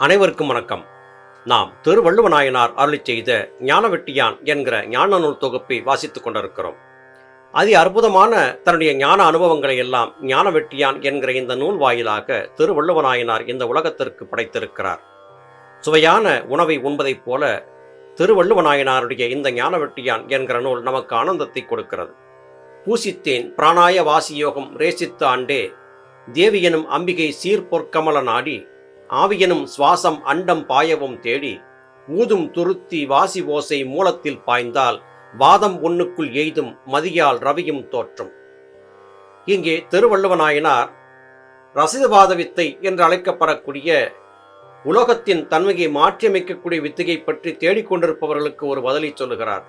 அனைவருக்கும் வணக்கம். நாம் திருவள்ளுவநாயனார் அருளி செய்த ஞானவெட்டியான் என்கிற ஞான நூல் தொகுப்பை வாசித்துக் கொண்டிருக்கிறோம். அதி அற்புதமான தன்னுடைய ஞான அனுபவங்களை எல்லாம் ஞானவெட்டியான் என்கிற இந்த நூல் வாயிலாக திருவள்ளுவநாயனார் இந்த உலகத்திற்கு படைத்திருக்கிறார். சுவையான உணவை உண்பதைப் போல திருவள்ளுவநாயனாருடைய இந்த ஞானவெட்டியான் என்கிற நூல் நமக்கு ஆனந்தத்தை கொடுக்கிறது. பூசித்தேன் பிராணாய வாசியோகம் ரேசித்த ஆண்டே தேவியனும் அம்பிகை சீர்பொற்கமல நாடி ஆவியனும் சுவாசம் அண்டம் பாயவும் தேடி ஊதும் துருத்தி வாசி ஓசை மூலத்தில் பாய்ந்தால் வாதம் ஒண்ணுக்குள் எய்தும் மதியால் ரவியும் தோற்றும். இங்கே திருவள்ளுவனாயினார் ரசிதவாத வித்தை என்று அழைக்கப்படக்கூடிய உலகத்தின் தன்மையை மாற்றியமைக்கக்கூடிய வித்தையை பற்றி தேடிக்கொண்டிருப்பவர்களுக்கு ஒரு பதிலை சொல்லுகிறார்.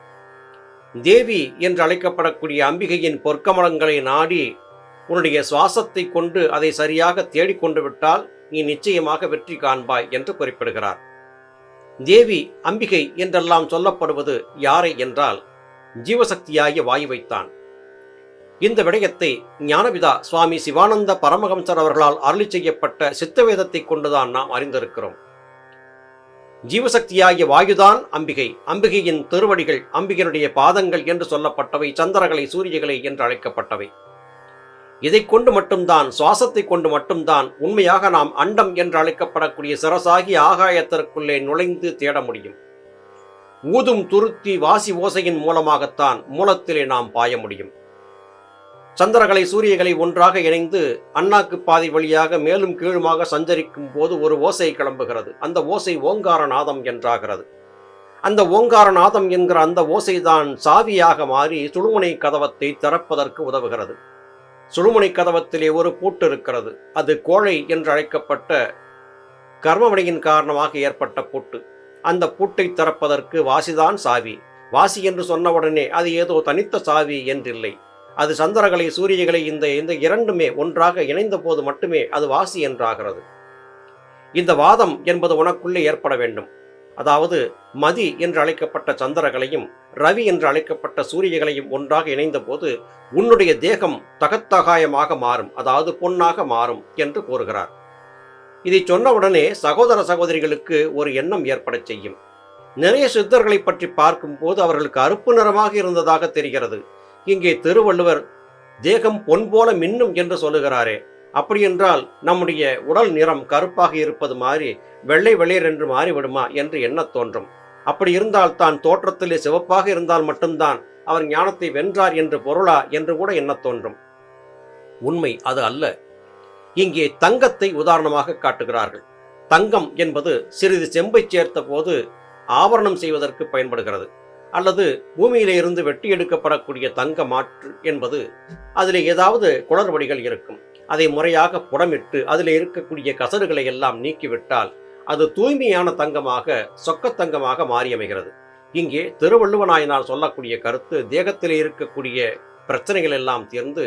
தேவி என்று அழைக்கப்படக்கூடிய அம்பிகையின் பொற்கமலங்களை நாடி உன்னுடைய சுவாசத்தை கொண்டு அதை சரியாக தேடிக்கொண்டு விட்டால் நீ நிச்சயமாக வெற்றி காண்பாய் என்று குறிப்பிடுகிறார். தேவி அம்பிகை என்றெல்லாம் சொல்லப்படுவது யாரை என்றால் ஜீவசக்தியாகிய வாயுவைத்தான் இந்த விடயத்தை ஞானபிதா சுவாமி சிவானந்த பரமஹம்சர் அவர்களால் அருளி செய்யப்பட்ட சித்தவேதத்தை கொண்டுதான் நாம் அறிந்திருக்கிறோம். ஜீவசக்தியாகிய வாயுதான் அம்பிகை. அம்பிகையின் திருவடிகள் அம்பிகையினுடைய பாதங்கள் என்று சொல்லப்பட்டவை சந்திரகளை சூரியகளை என்று அழைக்கப்பட்டவை. இதை கொண்டு மட்டும்தான் சுவாசத்தை கொண்டு மட்டும்தான் உண்மையாக நாம் அண்டம் என்று அழைக்கப்படக்கூடிய சிரசாகி ஆகாயத்திற்குள்ளே நுழைந்து தேட முடியும். ஊதும் துருத்தி வாசி ஓசையின் மூலமாகத்தான் மூலத்திலே நாம் பாய முடியும். சந்திரகளை சூரியகளை ஒன்றாக இணைந்து அண்ணாக்கு பாதை வழியாக மேலும் கீழுமாக சஞ்சரிக்கும் போது ஒரு ஓசை கிளம்புகிறது. அந்த ஓசை ஓங்கார நாதம் என்றாகிறது. அந்த ஓங்கார நாதம் என்கிற அந்த ஓசைதான் சாவியாக மாறி சுழுமுனை கதவத்தை திறப்பதற்கு உதவுகிறது. சுழுமுனை கதவத்திலே ஒரு பூட்டு இருக்கிறது. அது கோழை என்று அழைக்கப்பட்ட கர்மவினையின் காரணமாக ஏற்பட்ட பூட்டு. அந்த பூட்டை திறப்பதற்கு வாசிதான் சாவி. வாசி என்று சொன்னவுடனே அது ஏதோ தனித்த சாவி என்றில்லை. அது சந்திரகளை சூரியகளை இந்த இந்த இரண்டுமே ஒன்றாக இணைந்த போது மட்டுமே அது வாசி என்றாகிறது. இந்த வாதம் என்பது உனக்குள்ளே ஏற்பட வேண்டும். அதாவது மதி என்று அழைக்கப்பட்ட சந்திரகளையும் ரவி என்று அழைக்கப்பட்ட சூரியகளையும் ஒன்றாக இணைந்த போது உன்னுடைய தேகம் தகத்தகாயமாக மாறும் அதாவது பொன்னாக மாறும் என்று கூறுகிறார். இதை சொன்னவுடனே சகோதர சகோதரிகளுக்கு ஒரு எண்ணம் ஏற்படச் செய்யும். நிறைய சித்தர்களை பற்றி பார்க்கும்போது அவர்களுக்கு அறுப்பு நிறமாக இருந்ததாக தெரிகிறது. இங்கே திருவள்ளுவர் தேகம் பொன் போல மின்னும் என்று சொல்லுகிறாரே அப்படியென்றால் நம்முடைய உடல் நிறம் கருப்பாக இருப்பது மாறி வெள்ளை வெளியர் என்று மாறிவிடுமா என்று எண்ணத் தோன்றும். அப்படி இருந்தால் தான் தோற்றத்திலே சிவப்பாக இருந்தால் மட்டும்தான் அவர் ஞானத்தை வென்றார் என்று பொருளா என்று கூட எண்ணத் தோன்றும். உண்மை அது அல்ல. இங்கே தங்கத்தை உதாரணமாக காட்டுகிறார்கள். தங்கம் என்பது சிறிது செம்பை சேர்த்த போது ஆவரணம் செய்வதற்கு பயன்படுகிறது. அல்லது பூமியிலே இருந்து வெட்டி எடுக்கப்படக்கூடிய தங்க மாற்று என்பது அதில் ஏதாவது குளறுபடிகள் இருக்கும். அதை முறையாக புடமிட்டு அதில் இருக்கக்கூடிய கசடுகளை எல்லாம் நீக்கிவிட்டால் அது தூய்மையான தங்கமாக சொக்கத்தங்கமாக மாறியமைகிறது. இங்கே திருவள்ளுவனாயினால் சொல்லக்கூடிய கருத்து தேகத்தில் இருக்கக்கூடிய பிரச்சனைகள் எல்லாம் தீர்ந்து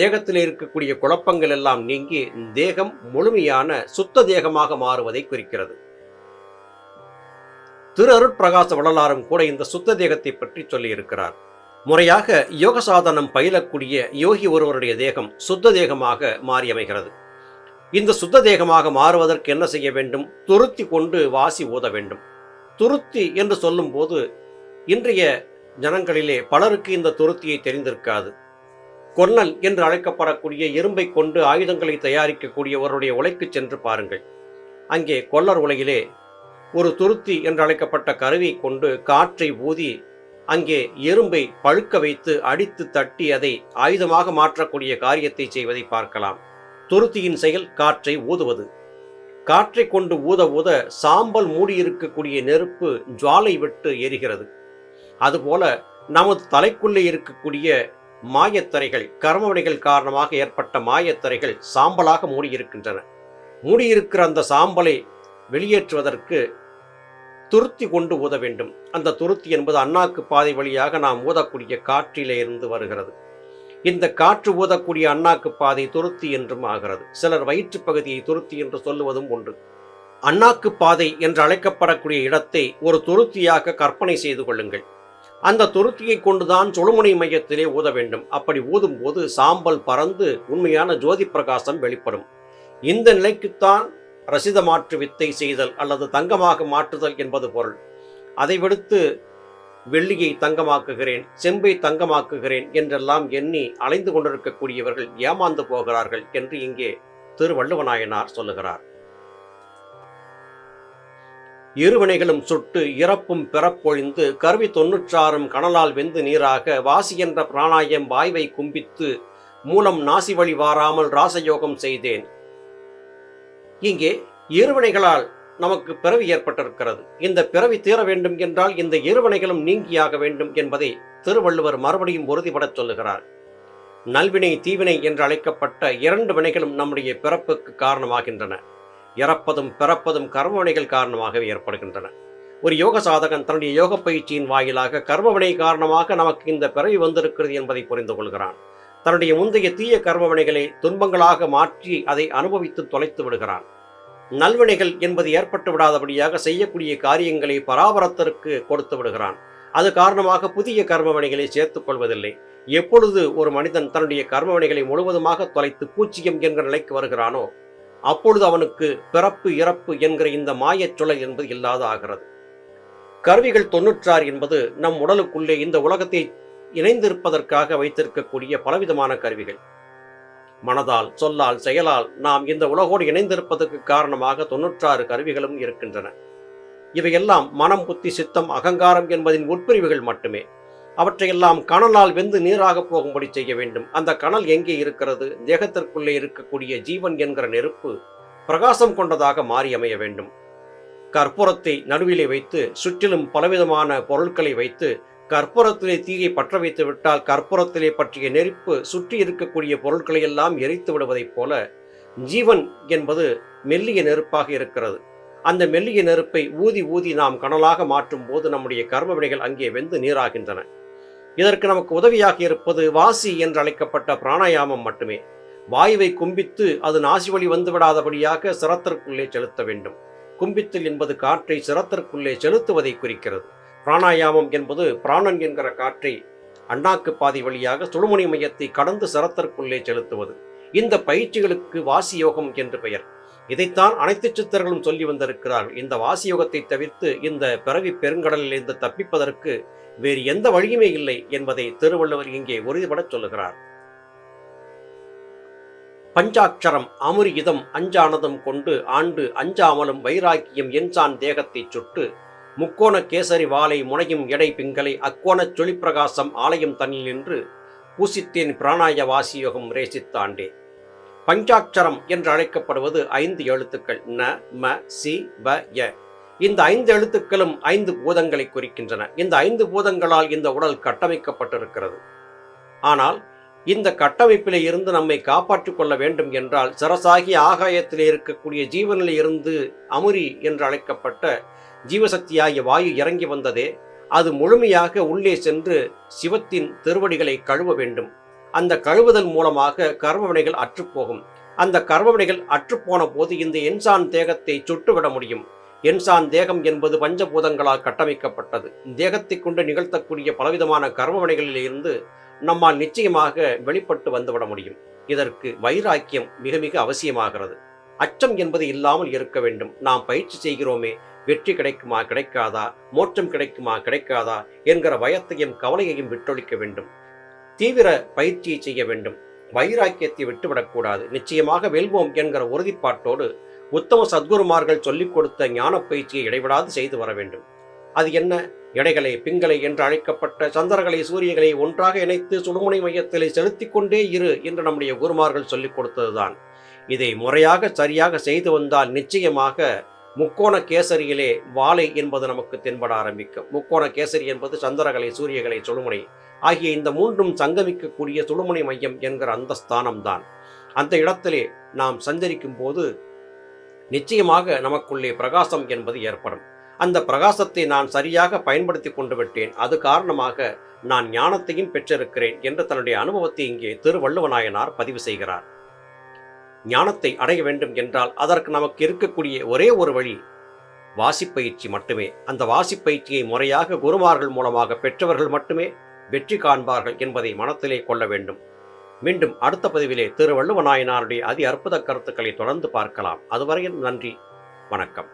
தேகத்தில் இருக்கக்கூடிய குழப்பங்கள் எல்லாம் நீங்கி தேகம் முழுமையான சுத்த தேகமாக மாறுவதை குறிக்கிறது. திரு அருட்பிரகாச வள்ளலாரும் கூட இந்த சுத்த தேகத்தை பற்றி சொல்லியிருக்கிறார். முறையாக யோக சாதனம் பயிலக்கூடிய யோகி ஒருவருடைய தேகம் சுத்த தேகமாக மாறியமைகிறது. இந்த சுத்த தேகமாக மாறுவதற்கு என்ன செய்ய வேண்டும்? துருத்தி கொண்டு வாசி ஊத வேண்டும். துருத்தி என்று சொல்லும்போது இன்றைய ஜனங்களிலே பலருக்கு இந்த துருத்தியை தெரிந்திருக்காது. கொன்னல் என்று அழைக்கப்படக்கூடிய எறும்பை கொண்டு ஆயுதங்களை தயாரிக்கக்கூடியவருடைய உலைக்கு சென்று பாருங்கள். அங்கே கொல்லர் உலையிலே ஒரு துருத்தி என்று அழைக்கப்பட்ட கருவியை கொண்டு காற்றை ஊதி அங்கே எறும்பை பழுக்க வைத்து அடித்து தட்டி அதை ஆயுதமாக மாற்றக்கூடிய காரியத்தை செய்வதை பார்க்கலாம். துருத்தியின் செயல் காற்றை ஊதுவது. காற்றை கொண்டு ஊத ஊத சாம்பல் மூடியிருக்கக்கூடிய நெருப்பு ஜுவாலை விட்டு எரிகிறது. அதுபோல நமது தலைக்குள்ளே இருக்கக்கூடிய மாயத்தரைகள் கர்மவினைகள் காரணமாக ஏற்பட்ட மாயத்தரைகள் சாம்பலாக மூடியிருக்கின்றன. மூடியிருக்கிற அந்த சாம்பலை வெளியேற்றுவதற்கு துருத்தி கொண்டு ஊத வேண்டும். அந்த துருத்தி என்பது அண்ணாக்கு பாதை வழியாக நாம் ஊதக்கூடிய காற்றிலே இருந்து வருகிறது. இந்த காற்று ஊதக்கூடிய அண்ணாக்கு பாதை துருத்தி என்றும் ஆகிறது. சிலர் வயிற்றுப் பகுதியை துருத்தி என்று சொல்லுவதும் உண்டு. அண்ணாக்கு பாதை என்று அழைக்கப்படக்கூடிய இடத்தை ஒரு துருத்தியாக கற்பனை செய்து கொள்ளுங்கள். அந்த துருத்தியை கொண்டுதான் சுழுமுனை மையத்திலே ஊத வேண்டும். அப்படி ஊதும் போது சாம்பல் பறந்து உண்மையான ஜோதி பிரகாசம் வெளிப்படும். இந்த நிலைக்குத்தான் ரசித மாற்று வித்தை செய்தல் அல்லது தங்கமாக மாற்றுதல் என்பது பொருள். அதை விடுத்து வெள்ளியை தங்கமாக்குகிறேன் செம்பை தங்கமாக்குகிறேன் என்றெல்லாம் எண்ணி அலைந்து கொண்டிருக்கக்கூடியவர்கள் ஏமாந்து போகிறார்கள் என்று இங்கே திருவள்ளுவநாயனார் சொல்லுகிறார். இருவினைகளும் சுட்டு இறப்பும் பிறப்பொழிந்து கருவி தொன்னூற்றாறும் கனலால் வெந்து நீராக வாசி என்ற பிராணாயம் வாய்வை கும்பித்து மூலம் நாசி வழி வாராமல் ராசயோகம் செய்தேன். இங்கே இருவினைகளால் நமக்கு பிறவி ஏற்பட்டிருக்கிறது. இந்த பிறவி தீர வேண்டும் என்றால் இந்த இருவினைகளும் நீங்கியாக வேண்டும் என்பதை திருவள்ளுவர் மறுபடியும் உறுதிபடச் சொல்லுகிறார். நல்வினை தீவினை என்று அழைக்கப்பட்ட இரண்டு வினைகளும் நம்முடைய பிறப்புக்கு காரணமாகின்றன. இறப்பதும் பிறப்பதும் கர்மவினைகள் காரணமாகவே ஏற்படுகின்றன. ஒரு யோக சாதகன் தன்னுடைய யோக பயிற்சியின் வாயிலாக கர்மவினை காரணமாக நமக்கு இந்த பிறவி வந்திருக்கிறது என்பதை புரிந்து கொள்கிறான். தன்னுடைய முந்தைய தீய கர்மவினைகளை துன்பங்களாக மாற்றி அதை அனுபவித்து தொலைத்து விடுகிறான். நல்வினைகள் என்பது ஏற்பட்டு விடாதபடியாக செய்யக்கூடிய காரியங்களை பராபரத்திற்கு கொடுத்து விடுகிறான். அது காரணமாக புதிய கர்மவினைகளை சேர்த்துக் கொள்வதில்லை. எப்பொழுது ஒரு மனிதன் தன்னுடைய கர்மவினைகளை முழுவதுமாக தொலைத்து பூச்சியம் என்கிற நிலைக்கு வருகிறானோ அப்பொழுது அவனுக்கு பிறப்பு இறப்பு என்கிற இந்த மாயச் சுழல் என்பது இல்லாத ஆகிறது. கருவிகள் தொன்னூற்றாறு என்பது நம் உடலுக்குள்ளே இந்த உலகத்தை இணைந்திருப்பதற்காக வைத்திருக்கக்கூடிய பலவிதமான கருவிகள். மனதால் சொல்லால் செயலால் நாம் இந்த உலகோடு இணைந்திருப்பதற்கு காரணமாக தொன்னூற்றாறு கருவிகளும் இருக்கின்றன. இவையெல்லாம் மனம் புத்தி சித்தம் அகங்காரம் என்பதின் உட்பிரிவுகள் மட்டுமே. அவற்றையெல்லாம் கணலால் வெந்து நீராக போகும்படி செய்ய வேண்டும். அந்த கணல் எங்கே இருக்கிறது? தேகத்திற்குள்ளே இருக்கக்கூடிய ஜீவன் என்கிற நெருப்பு பிரகாசம் கொண்டதாக மாறி அமைய வேண்டும். கற்பூரத்தை நடுவிலே வைத்து சுற்றிலும் பலவிதமான பொருட்களை வைத்து கற்பூரத்திலே தீயை பற்ற வைத்து விட்டால் கற்பூரத்திலே பற்றிய நெருப்பு சுற்றி இருக்கக்கூடிய பொருட்களை எல்லாம் எரித்து விடுவதைப் போல ஜீவன் என்பது மெல்லிய நெருப்பாக இருக்கிறது. அந்த மெல்லிய நெருப்பை ஊதி ஊதி நாம் கனலாக மாற்றும் போது நம்முடைய கர்ம வினைகள் அங்கே வெந்து நீராகின்றன. இதற்கு நமக்கு உதவியாக இருப்பது வாசி என்று அழைக்கப்பட்ட பிராணாயாமம் மட்டுமே. வாயுவை கும்பித்து அது நாசி வழி வந்துவிடாதபடியாக சிரத்திற்குள்ளே செலுத்த வேண்டும். கும்பித்தல் என்பது காற்றை சிரத்திற்குள்ளே செலுத்துவதை குறிக்கிறது. பிராணாயாமம் என்பது பிராணன் என்கிற காற்றை அண்ணாக்கு பாதி வழியாக சுழுமுனை மையத்தை கடந்து சரத்திற்குள்ளே செலுத்துவது. இந்த பயிற்சிகளுக்கு வாசி யோகம் என்று பெயர். இதைத்தான் அனைத்து சித்தர்களும் சொல்லி வந்திருக்கிறார்கள் இந்த வாசி யோகத்தை தவிர்த்து இந்த பிறவி பெருங்கடலில் இருந்து தப்பிப்பதற்கு வேறு எந்த வழியுமே இல்லை என்பதை திருவள்ளுவர் இங்கே உறுதிபடச் சொல்லுகிறார். பஞ்சாட்சரம் அமுரிகிதம் அஞ்சானதம் கொண்டு ஆண்டு அஞ்சாமலும் வைராக்கியம் என்சான் தேகத்தைச் சுட்டு முக்கோண கேசரி வாளை முனையும் எடை பிங்களை அக்கோணச் சொலிப்பிரகாசம் ஆலயம் தன்னில் நின்று பூசித்தேன் பிராணாய வாசியோகம் ரேசித்தாண்டே பஞ்சாட்சரம் என்று அழைக்கப்படுவது ஐந்து எழுத்துக்கள். ந ம சி ப ய. இந்த ஐந்து எழுத்துக்களும் ஐந்து பூதங்களை குறிக்கின்றன. இந்த ஐந்து பூதங்களால் இந்த உடல் கட்டமைக்கப்பட்டிருக்கிறது. ஆனால் இந்த கட்டமைப்பிலே இருந்து நம்மை காப்பாற்றிக் கொள்ள வேண்டும் என்றால் சரசாகி ஆகாயத்தில் இருக்கக்கூடிய ஜீவனிலே இருந்து அமுரி என்று அழைக்கப்பட்ட ஜீவசக்தியாகிய வாயு இறங்கி வந்ததே அது முழுமையாக உள்ளே சென்று சிவத்தின் திருவடிகளை கழுவ வேண்டும். அந்த கழுவுதல் மூலமாக கர்மவினைகள் அற்றுப்போகும். அந்த கர்மவினைகள் அற்றுப்போன போது இந்த என்சான் தேகத்தை சுட்டுவிட முடியும். என்சான் தேகம் என்பது பஞ்சபூதங்களால் கட்டமைக்கப்பட்டது. தேகத்தை கொண்டு நிகழ்த்தக்கூடிய பலவிதமான கர்மவினைகளில் இருந்து நம்மால் நிச்சயமாக வெளிப்பட்டு வந்துவிட முடியும். இதற்கு வைராக்கியம் மிக மிக அவசியமாகிறது. அச்சம் என்பது இல்லாமல் இருக்க வேண்டும். நாம் பயிற்சி செய்கிறோமே வெற்றி கிடைக்குமா கிடைக்காதா? மோட்சம் கிடைக்குமா கிடைக்காதா? என்கிற பயத்தையும் கவலையையும் விட்டொழிக்க வேண்டும். தீவிர பயிற்சியை செய்ய வேண்டும். வைராக்கியத்தை விட்டுவிடக்கூடாது நிச்சயமாக வெல்வோம் என்கிற உறுதிப்பாட்டோடு உத்தம சத்குருமார்கள் சொல்லிக் கொடுத்த ஞான பயிற்சியை இடைவிடாது செய்து வர வேண்டும். அது என்ன? எடைகளை பிங்களை என்று அழைக்கப்பட்ட சந்திரகளை சூரியகளை ஒன்றாக இணைத்து சுடுமுனை மையத்திலே செலுத்திக் கொண்டே இரு என்று நம்முடைய குருமார்கள் சொல்லிக் கொடுத்ததுதான். இதை முறையாக சரியாக செய்து வந்தால் நிச்சயமாக முக்கோண கேசரியிலே வாழை என்பது நமக்கு தென்பட ஆரம்பிக்கும். முக்கோண கேசரி என்பது சந்திரகலை சூரியகலை சுழுமுனை ஆகிய இந்த மூன்றும் சங்கமிக்கக்கூடிய சுழுமுனை மையம் என்கிற அந்த ஸ்தானம்தான். அந்த இடத்திலே நாம் சஞ்சரிக்கும் போது நிச்சயமாக நமக்குள்ளே பிரகாசம் என்பது ஏற்படும். அந்த பிரகாசத்தை நான் சரியாக பயன்படுத்தி கொண்டு விட்டேன். அது காரணமாக நான் ஞானத்தையும் பெற்றிருக்கிறேன் என்று தன்னுடைய அனுபவத்தை இங்கே திருவள்ளுவநாயனார் பதிவு செய்கிறார். ஞானத்தை அடைய வேண்டும் என்றால் அதற்கு நமக்கு இருக்கக்கூடிய ஒரே ஒரு வழி வாசிப்பயிற்சி மட்டுமே. அந்த வாசிப்பயிற்சியை முறையாக குருமார்கள் மூலமாக பெற்றவர்கள் மட்டுமே வெற்றி காண்பார்கள் என்பதை மனத்திலே கொள்ள வேண்டும். மீண்டும் அடுத்த பதிவிலே திருவள்ளுவ நாயனாருடைய அதி அற்புத கருத்துக்களை தொடர்ந்து பார்க்கலாம். அதுவரையில் நன்றி வணக்கம்.